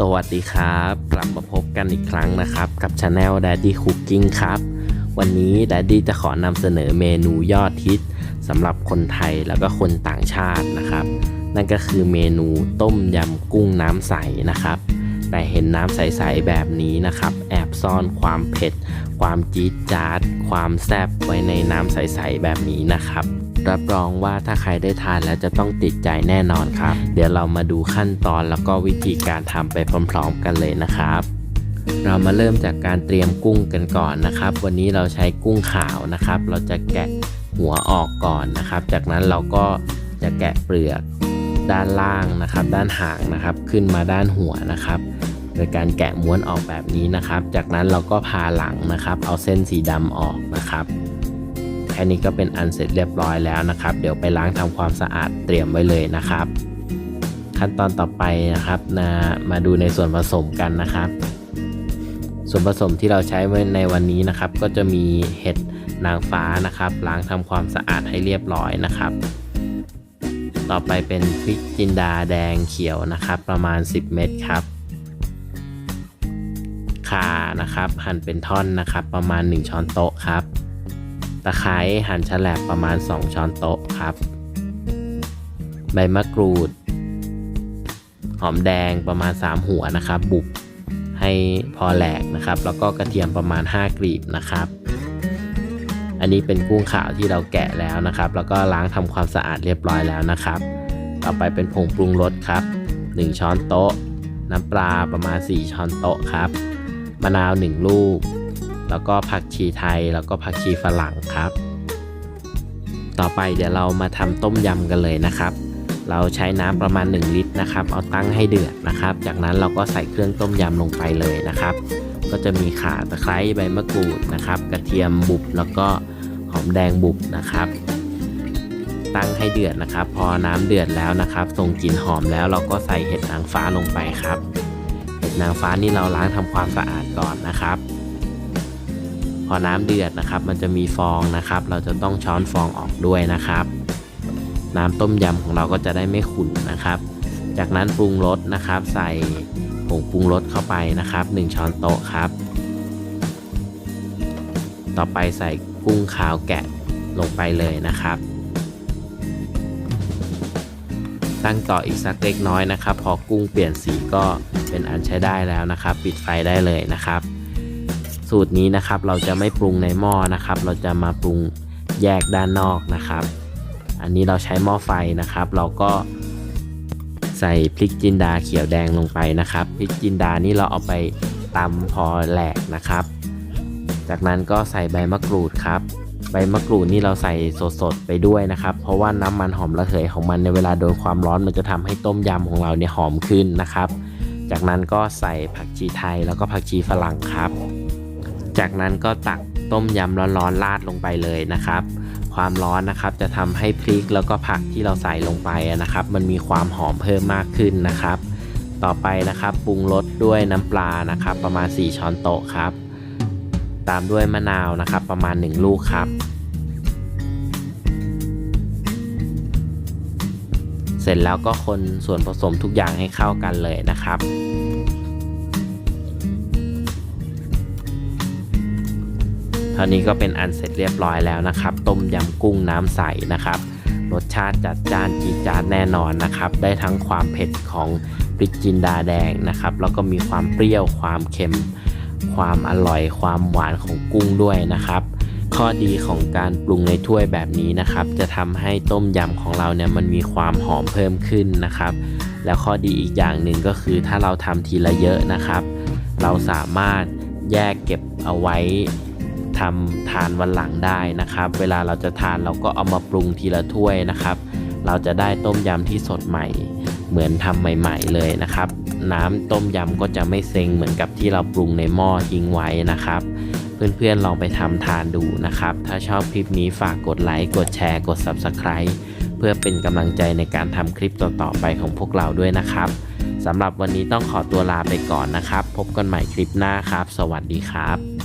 สวัสดีครับ กลับมาพบกันอีกครั้งนะครับ กับ Channel Daddy Cooking ครับ วันนี้ Daddy จะขอนำเสนอเมนูยอดฮิตสำหรับคนไทยแล้วก็คนต่างชาตินะครับ นั่นก็คือเมนูต้มยำกุ้งน้ำใสนะครับ แต่เห็นน้ำใส ๆ แบบนี้นะครับ แอบซ่อนความเผ็ด ความจี๊ดจ๊าด ความแซ่บไว้ในน้ำใส ๆ แบบนี้นะครับ รับรองว่าถ้าใครได้ทานแล้วจะต้องติดใจแน่นอนครับ เดี๋ยวเรามาดูขั้นตอนแล้วก็วิธีการทำไปพร้อมๆกันเลยนะครับเรามาเริ่มจากการเตรียมกุ้งกันก่อนนะครับ วันนี้เราใช้กุ้งขาวนะครับ เราจะแกะหัวออกก่อนนะครับ จากนั้นเราก็จะแกะเปลือกด้านล่างนะครับ ด้านหางนะครับ ขึ้นมาด้านหัวนะครับ โดยการแกะม้วนออกแบบนี้นะครับ จากนั้นเราก็พาหลังนะครับ เอาเส้นสีดำออกนะครับ แค่นี้ก็เป็นอันเสร็จเรียบร้อยแล้วนะครับ เดี๋ยวไปล้างทำความสะอาดเตรียมไว้เลยนะครับ ขั้นตอนต่อไปนะครับนะมาดูในส่วนผสมกันนะครับ ส่วนผสมที่เราใช้ในวันนี้นะครับ ก็จะมีเห็ดนางฟ้านะครับ ล้างทำความสะอาดให้เรียบร้อยนะครับ ต่อไปเป็นพริกจินดาแดงเขียวนะครับ ประมาณ 10 เม็ดครับข่านะครับหั่นเป็นท่อนนะครับ ประมาณ 1 ช้อนโต๊ะครับ ตะไคร้หั่นฉลบประมาณ 2 ช้อนโต๊ะครับ ใบมะกรูด หอมแดงประมาณ 3 หัวนะครับ บุบให้พอแหลกนะครับ แล้วก็กระเทียมประมาณ 5กลีบนะครับ อันนี้เป็นกุ้งขาวที่เราแกะแล้วนะครับ แล้วก็ล้างทำความสะอาดเรียบร้อยแล้วนะครับ ต่อไปเป็นผงปรุงรสครับ 1 ช้อนโต๊ะ น้ำปลาประมาณ 4 ช้อนโต๊ะครับ มะนาว 1 ลูก แล้วก็ผักชีไทยแล้วก็ผักชีฝรั่งครับ ต่อไปเดี๋ยวเรามาทำต้มยำกันเลยนะครับ เราใช้น้ำประมาณ 1 ลิตรนะครับ เอาตั้งให้เดือดนะครับ จากนั้นเราก็ใส่เครื่องต้มยำลงไปเลยนะครับ ก็จะมีข่าตะไคร้ใบมะกรูดนะครับ กระเทียมบุบแล้วก็หอมแดงบุบนะครับตั้งให้เดือดนะครับ พอน้ำเดือดแล้วนะครับส่งกลิ่นหอมแล้วเราก็ใส่เห็ดนางฟ้าลงไปครับ เห็ดนางฟ้านี่เราล้างทำความสะอาดก่อนนะครับ พอน้ำเดือดนะครับ มันจะมีฟองนะครับ เราจะต้องช้อนฟองออกด้วยนะครับ น้ำต้มยำของเราก็จะได้ไม่ขุ่นนะครับ จากนั้นปรุงรสนะครับ ใส่ผงปรุงรสเข้าไปนะครับ 1 ช้อนโต๊ะครับ ต่อไปใส่กุ้งขาวแกะลงไปเลยนะครับ ตั้งต่ออีกสักเล็กน้อยนะครับ พอกุ้งเปลี่ยนสีก็เป็นอันใช้ได้แล้วนะครับ ปิดไฟได้เลยนะครับ สูตรนี้นะครับ เราจะไม่ปรุงในหม้อนะครับ เราจะมาปรุงแยกด้านนอกนะครับ อันนี้เราใช้หม้อไฟนะครับ เราก็ใส่พริกจินดาเขียวแดงลงไปนะครับ พริกจินดานี่เราเอาไปตำพอแหลกนะครับ จากนั้นก็ใส่ใบมะกรูดครับ ใบมะกรูดนี่เราใส่สดๆไปด้วยนะครับ เพราะว่าน้ำมันหอมระเหยของมันในเวลาโดนความร้อนมันจะทำให้ต้มยำของเราเนี่ยหอมขึ้นนะครับ จากนั้นก็ใส่ผักชีไทยแล้วก็ผักชีฝรั่งครับ จากนั้นก็ตักต้มยำร้อนๆราดลงไปเลยนะครับ ความร้อนนะครับจะทำให้พริกแล้วก็ผักที่เราใส่ลงไปนะครับ มันมีความหอมเพิ่มมากขึ้นนะครับ ต่อไปนะครับปรุงรสด้วยน้ำปลานะครับ ประมาณ 4 ช้อนโต๊ะครับ ตามด้วยมะนาวนะครับ ประมาณ 1 ลูกครับเสร็จแล้วก็คนส่วนผสมทุกอย่างให้เข้ากันเลยนะครับ เท่านี้ก็เป็นอันเสร็จเรียบร้อยแล้วนะครับ ต้มยำกุ้งน้ำใสนะครับรสชาติจัดจ้านจีดจานแน่นอนนะครับ ได้ทั้งความเผ็ดของพริกจินดาแดงนะครับ แล้วก็มีความเปรี้ยวความเค็ม ความอร่อย ความหวานของกุ้งด้วยนะครับ ข้อดีของการปรุงในถ้วยแบบนี้นะครับ จะทำให้ต้มยำของเราเนี่ยมันมีความหอมเพิ่มขึ้นนะครับ แล้วข้อดีอีกอย่างหนึ่งก็คือถ้าเราทำทีละเยอะนะครับ เราสามารถแยกเก็บเอาไว้ ทำทานวันหลังได้นะครับ เวลาเราจะทานเราก็เอามาปรุงทีละถ้วยนะครับ เราจะได้ต้มยำที่สดใหม่ เหมือนทำใหม่ ๆ เลยนะครับ น้ำต้มยำก็จะไม่เซ็งเหมือนกับที่เราปรุงในหม้อทิ้งไว้นะครับ เพื่อนๆลองไปทำทานดูนะครับ ถ้าชอบคลิปนี้ฝากกดไลค์กดแชร์กด Subscribe เพื่อเป็นกำลังใจในการทำคลิปต่อๆไปของพวกเราด้วยนะครับสำหรับวันนี้ต้องขอตัวลาไปก่อนนะครับ พบกันใหม่คลิปหน้าครับ สวัสดีครับ